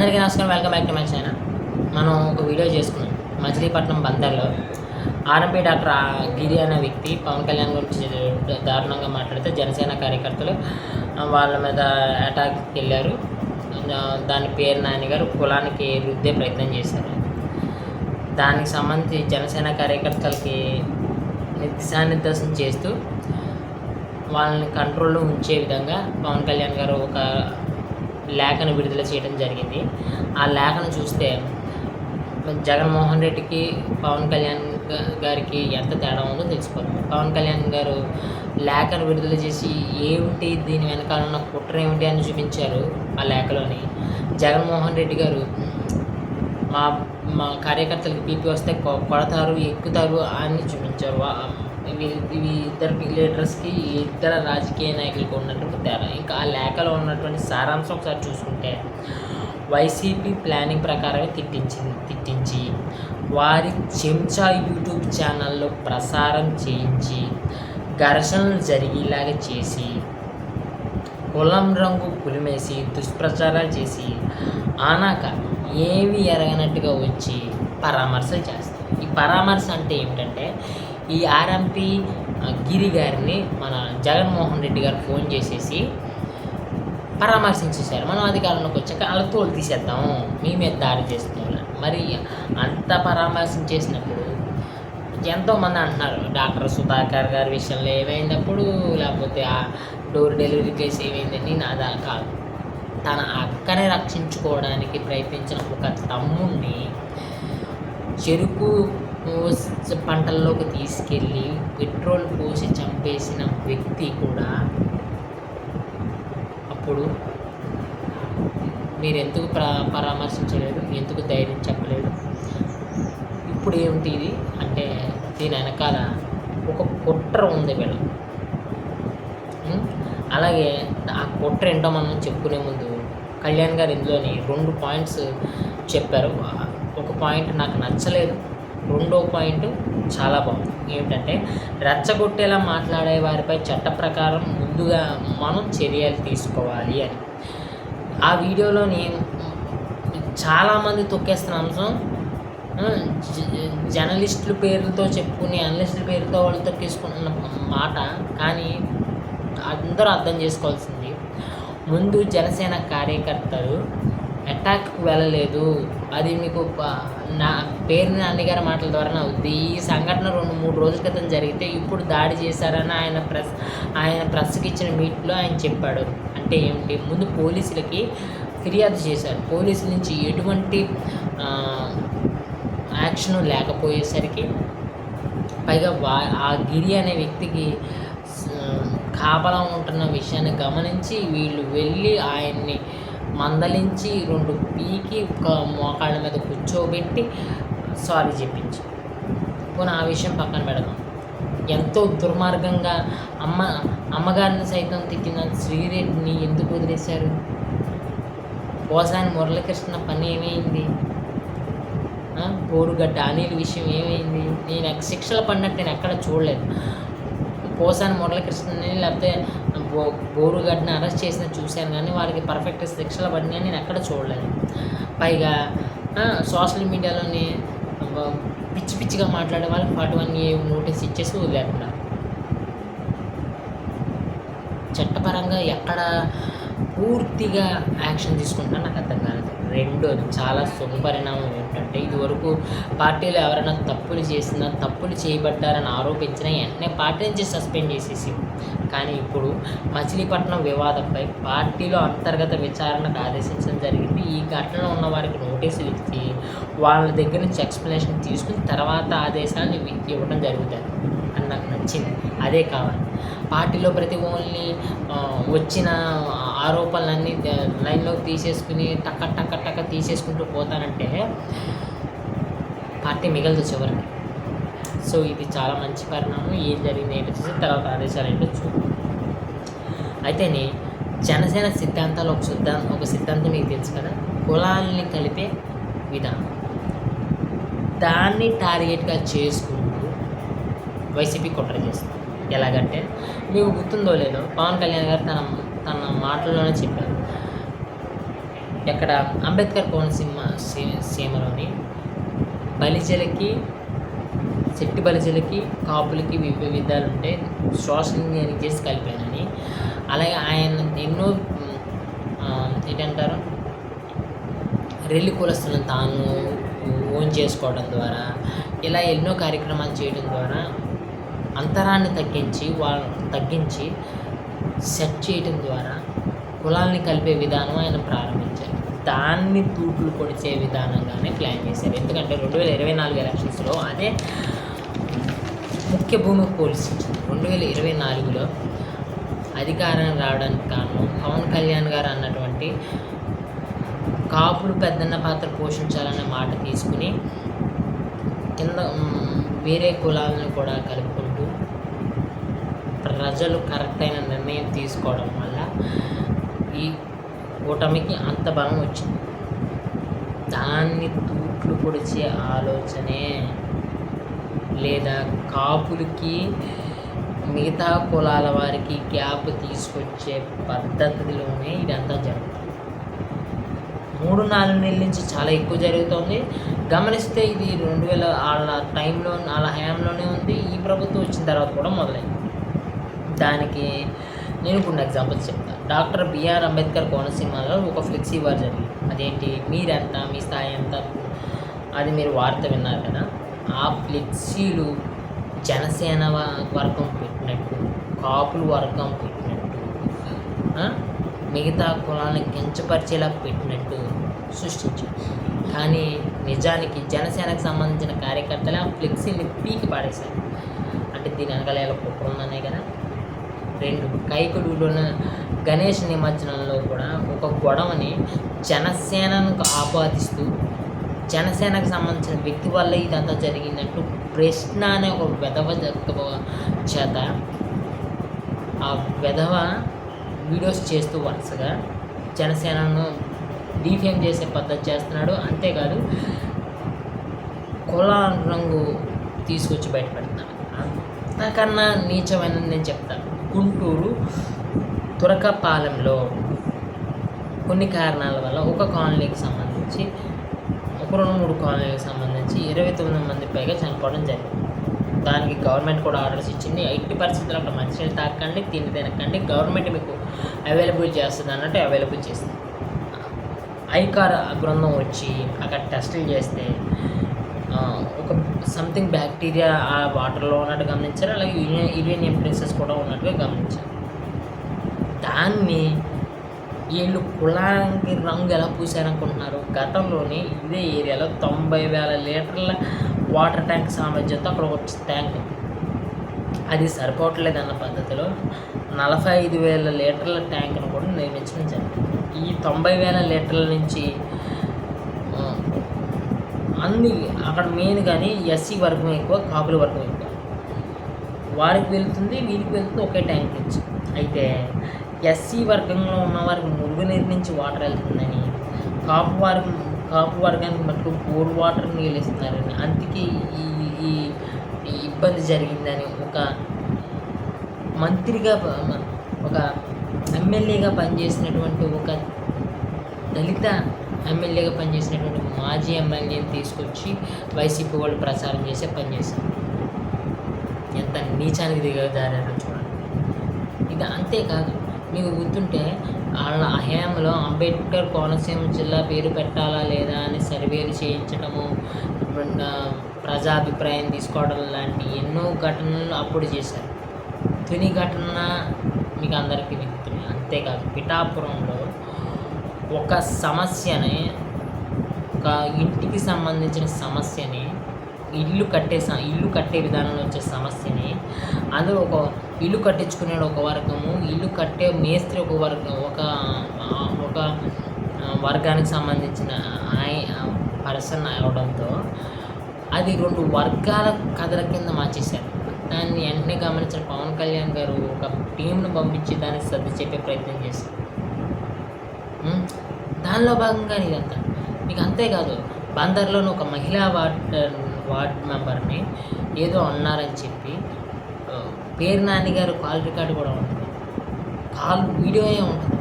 అందరికీ నమస్కారం. Welcome back to my channel మనం ఒక వీడియో చేసుకున్నాం. మచిలీపట్నం బందర్లో. ఆర్ఎంపీ డాక్టర్ గిరి అనే వ్యక్తి పవన్ కళ్యాణ్ గురించి దారుణంగా మాట్లాడితే జనసేన కార్యకర్తలు వాళ్ళ మీద అటాక్కి వెళ్ళారు దాని పేరు నాని గారు కులానికి రుద్దే ప్రయత్నం చేశారు. దానికి సంబంధించి జనసేన కార్యకర్తలకి దిశానిర్దేశం చేస్తూ వాళ్ళని కంట్రోల్లో ఉంచే విధంగా పవన్ కళ్యాణ్ గారు ఒక లేఖను విడుదల చేయడం జరిగింది. ఆ లేఖను చూస్తే జగన్మోహన్ రెడ్డికి పవన్ కళ్యాణ్ గారికి ఎంత తేడా ఉందో తెలిసిపోతుంది. పవన్ కళ్యాణ్ గారు లేఖను విడుదల చేసి ఏమిటి దీని వెనకాల ఉన్న కుట్ర ఏమిటి అని చూపించారు ఆ లేఖలోని. జగన్మోహన్ రెడ్డి గారు మా మా కార్యకర్తలకు పీపీ వస్తే కొడతారు ఎక్కుతారు అని చూపించారు. వా- ఇవి ఇవి ఇద్దరు లీడర్స్కి ఇద్దరు రాజకీయ నాయకులకు ఉన్నటువంటి తేడా. ఇంకా ఆ లేఖలో ఉన్నటువంటి సారాంశం ఒకసారి చూసుకుంటే వైసీపీ ప్లానింగ్ ప్రకారమే తిట్టించింది తిట్టించి వారి చెంచా యూట్యూబ్ ఛానల్లో ప్రసారం చేయించి ఘర్షణలు జరిగేలాగా చేసి కులం రంగు పులిమేసి దుష్ప్రచారాలు చేసి ఆనాక ఏవి ఎరగనట్టుగా వచ్చి పరామర్శలు చేస్తారు. ఈ పరామర్శ అంటే ఏమిటంటే ఈ ఆర్ఎంపీ గిరి గారిని మన జగన్మోహన్ రెడ్డి గారు ఫోన్ చేసేసి పరామర్శించేశారు. మనం అధికారంలోకి వచ్చాక వాళ్ళ తోలు తీసేద్దాం మీ మీద దాడి చేస్తున్నాం మరి అంత పరామర్శించేసినప్పుడు ఎంతోమంది అంటున్నారు డాక్టర్ సుధాకర్ గారి విషయంలో ఏమైనప్పుడు లేకపోతే ఆ డోర్ డెలివరీ కేసు ఏమైందని? నాదా కాదు. తన అక్కనే రక్షించుకోవడానికి ప్రయత్నించిన ఒక తమ్ముణ్ణి చెరుకు పంటల్లోకి తీసుకెళ్ళి పెట్రోల్ పోసి చంపేసిన వ్యక్తి కూడా అప్పుడు మీరు ఎందుకు పరామర్శించలేదు? ఎందుకు ధైర్యం చెప్పలేదు? ఇప్పుడు ఏమిటి ఇది? అంటే దీని వెనకాల ఒక కుట్ర ఉంది వీళ్ళ. అలాగే ఆ కుట్ర ఏంటో మనం చెప్పుకునే ముందు కళ్యాణ్ గారు ఇందులోని రెండు పాయింట్స్ చెప్పారు. ఒక పాయింట్ నాకు నచ్చలేదు. రెండో పాయింట్ చాలా బాగుంది. ఏమిటంటే రెచ్చగొట్టేలా మాట్లాడే వారిపై చట్ట ప్రకారం ముందుగా మనం చర్యలు తీసుకోవాలి అని. ఆ వీడియోలోని చాలామంది తొక్కేస్తున్న అంశం జర్నలిస్టుల పేర్లతో చెప్పుకుని అనలిస్టుల పేరుతో వాళ్ళు తొక్కేసుకుంటున్న మాట కానీ అందరూ అర్థం చేసుకోవాల్సింది ముందు జనసేన కార్యకర్తలు అటాక్కి వెళ్ళలేదు. అది మీకు నా పేరు నాన్నగారి మాటల ద్వారా అవుద్ది ఈ సంఘటన రెండు మూడు రోజుల క్రితం జరిగితే ఇప్పుడు దాడి చేశారని ఆయన ప్రెస్ ఆయన ప్రెస్కి ఇచ్చిన మీట్లో ఆయన చెప్పాడు. అంటే ఏమిటి? ముందు పోలీసులకి ఫిర్యాదు చేశారు. పోలీసుల నుంచి ఎటువంటి యాక్షన్ లేకపోయేసరికి పైగా వా ఆ గిరి అనే వ్యక్తికి కాపలా ఉంటున్న విషయాన్ని గమనించి వీళ్ళు వెళ్ళి ఆయన్ని మందలించి రెండు పీకి ఒక మోకాళ్ళ మీద కూర్చోబెట్టి సారీ చెప్పించి. పోనీ ఆ విషయం పక్కన పెడదాం. ఎంతో దుర్మార్గంగా అమ్మ అమ్మగారిని సైతం తిట్టిన శ్రీరెడ్డిని ఎందుకు వదిలేశారు? పోసాని మురళీకృష్ణ పని ఏమైంది? గోరుగడ్డ బోరుగడ్డ అనిల్ విషయం ఏమైంది? నేను శిక్షలు పడినట్టు నేను ఎక్కడ చూడలేదు. పోసాని మురళీకృష్ణని లేకపోతే బోరుగడ్డని అరెస్ట్ చేసిన చూశాను కానీ వాళ్ళకి పర్ఫెక్ట్ శిక్షలు పడినాయని నేను ఎక్కడ చూడలేదు. పైగా సోషల్ మీడియాలోని పిచ్చి పిచ్చిగా మాట్లాడే వాళ్ళకి ఫార్టీ వన్ ఏ నోటీస్ ఇచ్చేసి వదిలేస్తున్నారు చట్టపరంగా ఎక్కడ పూర్తిగా యాక్షన్ తీసుకుంటున్నా నాకు అర్థం కాలేదు. రెండోది చాలా శుభపరిణామం ఏంటంటే ఇదివరకు పార్టీలో ఎవరైనా తప్పులు చేసినా తప్పులు చేయబడ్డారని ఆరోపించిన వెంటనే పార్టీ నుంచి సస్పెండ్ చేసేసి. కానీ ఇప్పుడు మచిలీపట్నం వివాదంపై పార్టీలో అంతర్గత విచారణకు ఆదేశించడం జరిగింది. ఈ ఘటనలో ఉన్న వారికి నోటీసులు ఇచ్చి వాళ్ళ దగ్గర నుంచి ఎక్స్ప్లెనేషన్ తీసుకుని తర్వాత ఆదేశాలు ఇవ్వడం జరుగుతుంది అని నాకు నచ్చింది. అదే కావాలి. పార్టీలో ప్రతి ఓన్లీ వచ్చిన ఆరోపణలన్నీ ద- లైన్లోకి తీసేసుకుని టక్క టక్క టక్క తీసేసుకుంటూ పోతానంటే పార్టీ మిగలదు చివరికి. సో ఇది చాలా మంచి పరిణామం. ఏం జరిగింది ఏంటో చూసి తర్వాత ఆదేశాలు ఏంటో చూద్దాం అయితేనే జనసేన సిద్ధాంతాలు ఒక సిద్ధాంతం ఒక సిద్ధాంతం మీకు తెలుసు కదా? కులాలని కలిపే విధానం. దాన్ని టార్గెట్గా చేసుకుంటూ వైసీపీ కుట్ర చేస్తుంది. ఎలాగంటే మీకు గుర్తుందో లేదో పవన్ కళ్యాణ్ గారు తన తన మాటల్లోనే చెప్పారు. ఎక్కడ అంబేద్కర్ కోనసీమ సీ- సీమలోని బలిజలకి శెట్టి బలిజలకి కాపులకి విధాలు ఉంటే సోషల్ ఇంజనీరింగ్ చేసి కలిపానని. అలాగే ఆయన ఎన్నో ఏంటంటారు? రెల్లి కులస్తులను తాను ఓన్ చేసుకోవడం ద్వారా ఇలా ఎన్నో కార్యక్రమాలు చేయడం ద్వారా అంతరాన్ని తగ్గించి వాళ్ళ తగ్గించి సెట్ చేయడం ద్వారా కులాల్ని కలిపే విధానం ఆయన ప్రారంభించారు. దాన్ని తూట్లు కొడిచే విధానంగానే ప్లాన్ చేశారు. ఎందుకంటే రెండు వేల ఇరవై నాలుగు ఎలక్షన్స్లో అదే ముఖ్య భూమి పోలీసు రెండు వేల ఇరవై నాలుగులో అధికారం రావడానికి కారణం పవన్ కళ్యాణ్ గారు అన్నటువంటి కాపులు పెద్దన్న పాత్ర పోషించాలనే మాట తీసుకుని కింద వేరే కులాలను కూడా కలుపుకుంటూ ప్రజలు కరెక్ట్ అయిన నిర్ణయం తీసుకోవడం వల్ల ఈ కూటమికి అంత బలం వచ్చింది. దాన్ని తూట్లు పొడిచే ఆలోచనే లేదా కాపులకి మిగతా కులాల వారికి గ్యాప్ తీసుకొచ్చే పద్ధతిలోనే ఇదంతా జరుగుతుంది. మూడు నాలుగు నెలల నుంచి చాలా ఎక్కువ జరుగుతుంది. గమనిస్తే ఇది రెండు వేల వాళ్ళ టైంలో వాళ్ళ హయాంలోనే ఉంది. ఈ ప్రభుత్వం వచ్చిన తర్వాత కూడా మొదలైంది. దానికి నేను కొన్ని ఎగ్జాంపుల్స్ చెప్తాను డాక్టర్ బిఆర్ అంబేద్కర్ కోనసీమలో ఒక ఫ్లెక్సీ వార్ జరిగింది. అదేంటి? మీరెంత? మీ స్థాయి ఎంత? అది మీరు వార్త విన్నారు కదా? ఆ ఫ్లెక్సీలు జనసేన వర్గం పెట్టినట్టు కాపులు వర్గం పెట్టినట్టు మిగతా కులాలను కించపరిచేలా పెట్టినట్టు సృష్టించారు. కానీ నిజానికి జనసేనకు సంబంధించిన కార్యకర్తలు ఆ ఫ్లెక్సీని పీకి పాడేశారు అంటే దీని వెనకాల ఎలా కుట్ర ఉందనే కదా? రెండు కైకుడులోన గణేష్ నిమజ్జనంలో కూడా ఒక గొడవని జనసేనను ఆపాదిస్తూ జనసేనకు సంబంధించిన వ్యక్తి వల్ల ఇదంతా జరిగిందంటూ ప్రశ్న అనే ఒక వెధవ చేత ఆ వెధవ వీడియోస్ చేస్తూ వరుసగా జనసేనను డీఫేమ్ చేసే పద్ధతి చేస్తున్నాడు. అంతేకాదు కుల రంగు తీసుకొచ్చి బయటపెడుతున్నాడు. అంతకన్నా నీచమైన నేను చెప్తాను. గుంటూరు తురకపాలెంలో కొన్ని కారణాల వల్ల ఒక కాలనీకి సంబంధించి ఒక రెండు మూడు కాలనీలకు సంబంధించి ఇరవై తొమ్మిది మంది పైగా చనిపోవడం జరిగింది. దానికి గవర్నమెంట్ కూడా ఆర్డర్స్ ఇచ్చింది. ఎట్టి పరిస్థితుల్లో అక్కడ మంచినీళ్ళు తాకండి తిండి తినకండి. గవర్నమెంట్ మీకు అవైలబుల్ చేస్తుంది అన్నట్టు అవైలబుల్ చేస్తుంది ఐకార్ బృందం వచ్చి అక్కడ టెస్టులు చేస్తే సంథింగ్ బ్యాక్టీరియా ఆ వాటర్లో ఉన్నట్టు గమనించారు. అలాగే యూరియన్ యూరియన్ ప్రిన్సెస్ కూడా ఉన్నట్టుగా గమనించారు. దాన్ని వీళ్ళు కులానికి రంగు ఎలా పూసారనుకుంటున్నారు గతంలోని ఇదే ఏరియాలో తొంభై వేల లీటర్ల వాటర్ ట్యాంక్ సామర్థ్యంతో అక్కడ ఒక ట్యాంక్ అది సరిపోవట్లేదన్న పద్ధతిలో నలభై ఐదు వేల లీటర్ల ట్యాంక్ను కూడా నిర్మించడం జరిగింది. ఈ తొంభై వేల లీటర్ల నుంచి అన్ని అక్కడ మెయిన్ కానీ ఎస్సీ వర్గం ఎక్కువ కాపుల వర్గం ఎక్కువ. వారికి వెళ్తుంది వీరికి వెళ్తుంది ఒకే ట్యాంక్ నుంచి. అయితే ఎస్సీ వర్గంలో ఉన్న వారికి మురుగునీరు నుంచి వాటర్ వెళ్తుందని కాపు వర్గం కాపు వర్గానికి మటుకు బోర్ వాటర్ నీళ్ళు ఇస్తున్నారని అందుకే ఈ ఈ ఇబ్బంది జరిగిందని ఒక మంత్రిగా ఒక ఎమ్మెల్యేగా పనిచేసినటువంటి ఒక దళిత ఎమ్మెల్యేగా పనిచేసినటువంటి మాజీ ఎమ్మెల్యేని తీసుకొచ్చి వైసీపీ వాళ్ళు ప్రచారం చేసే పనిచేశారు ఎంత నీచానికి దిగజారారో చూడండి. ఇది అంతేకాదు మీకు గుర్తుంటే వాళ్ళ హయాంలో అంబేద్కర్ కోనసీమ జిల్లా పేరు పెట్టాలా లేదా అని సర్వేలు చేయించడము ప్రజాభిప్రాయం తీసుకోవడం లాంటి ఎన్నో ఘటనలు అప్పుడు చేశారు. తుని ఘటన మీకు అందరికీ అంతేకాదు పిఠాపురంలో ఒక సమస్యని ఒక ఇంటికి సంబంధించిన సమస్యని ఇల్లు కట్టే ఇల్లు కట్టే విధానంలో వచ్చే సమస్యని అందులో ఒక ఇల్లు కట్టించుకునే ఒక వర్గము ఇల్లు కట్టే మేస్త్రి ఒక వర్గం ఒక ఒక వర్గానికి సంబంధించిన ఆయ పర్సన్ అవడంతో అది రెండు వర్గాల కథల కింద మార్చేశారు. దాన్ని వెంటనే గమనించిన పవన్ కళ్యాణ్ గారు ఒక టీంను పంపించి దాన్ని సర్ది చెప్పే ప్రయత్నం చేశారు. దానిలో భాగంగా ఇదంతా మీకు అంతేకాదు బందర్లోని ఒక మహిళా వార్డ్ వార్డ్ మెంబర్ని ఏదో అన్నారని చెప్పి పేరు నాని గారు కాల్ రికార్డు కూడా ఉంటుంది. కాల్ వీడియోయే ఉంటుంది.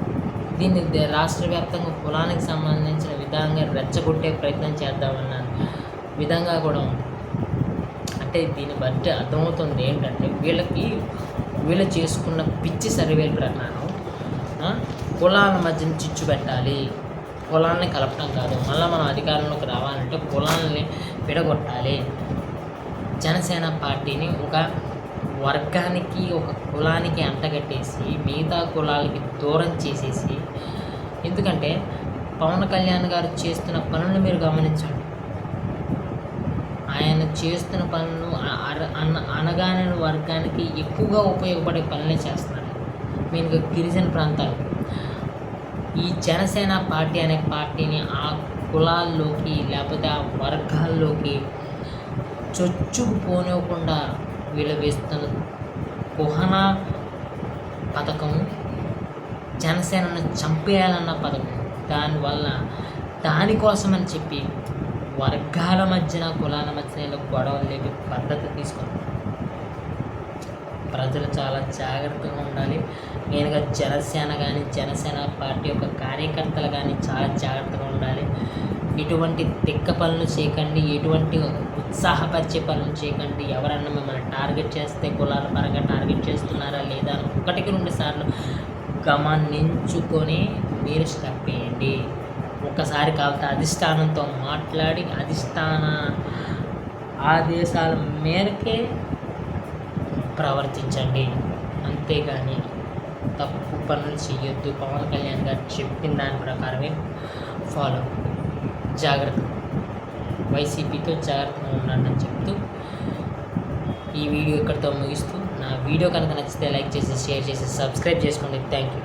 దీన్ని రాష్ట్ర వ్యాప్తంగా కులానికి సంబంధించిన విధంగా రెచ్చగొట్టే ప్రయత్నం చేద్దామన్న విధంగా కూడా ఉంది అంటే దీన్ని బట్టి అర్థమవుతుంది ఏంటంటే వీళ్ళకి వీళ్ళు చేసుకున్న పిచ్చి సర్వేలు ప్రకారం కులాల మధ్యన చిచ్చు పెట్టాలి. కులాన్ని కలపడం కాదు. మళ్ళీ మనం అధికారంలోకి రావాలంటే కులాలని విడగొట్టాలి. జనసేన పార్టీని ఒక వర్గానికి ఒక కులానికి అంటగట్టేసి మిగతా కులాలకి దూరం చేసేసి ఎందుకంటే పవన్ కళ్యాణ్ గారు చేస్తున్న పనులు మీరు గమనించండి. ఆయన చేస్తున్న పనులు అర- అన అనగానే వర్గానికి ఎక్కువగా ఉపయోగపడే పనులే చేస్తున్నారు. మీకు గిరిజన ప్రాంతాలు. ఈ జనసేన పార్టీ అనే పార్టీని ఆ కులాల్లోకి లేకపోతే ఆ వర్గాల్లోకి చొచ్చుకు పోనివ్వకుండా వీళ్ళు వేస్తున్న కుహన పథకం జనసేనను చంపేయాలన్న పథకం దానివల్ల దానికోసమని చెప్పి వర్గాల మధ్యన కులాల మధ్యన గొడవలు లేపి పద్ధతి తీసుకుంది ప్రజలు చాలా జాగ్రత్తగా ఉండాలి. మెయిన్గా జనసేన కానీ జనసేన పార్టీ యొక్క కార్యకర్తలు కానీ చాలా జాగ్రత్తగా ఉండాలి. ఎటువంటి తిక్క పనులు చేయకండి ఎటువంటి ఉత్సాహపరిచే పనులు చేయకండి. ఎవరన్నా మిమ్మల్ని టార్గెట్ చేస్తే కులాల పరంగా టార్గెట్ చేస్తున్నారా లేదా అని ఒకటికి రెండు సార్లు గమనించుకొని మీరు స్టెప్ వేయండి. ఒకసారి కాబట్టి అధిష్టానంతో మాట్లాడి అధిష్టాన ఆదేశాల మేరకే ప్రవర్తించండి. అంతేగాని తప్పు పనులు చేయొద్దు పవన్ కళ్యాణ్ గారు చెప్పిన దాని ప్రకారమే ఫాలో జాగ్రత్త. వైసీపీతో జాగ్రత్తగా ఉండండి అని చెప్తూ ఈ వీడియో ఇక్కడితో ముగిస్తూ నా వీడియో కనుక నచ్చితే లైక్ చేసి షేర్ చేసి సబ్స్క్రైబ్ చేసుకోండి. Thank you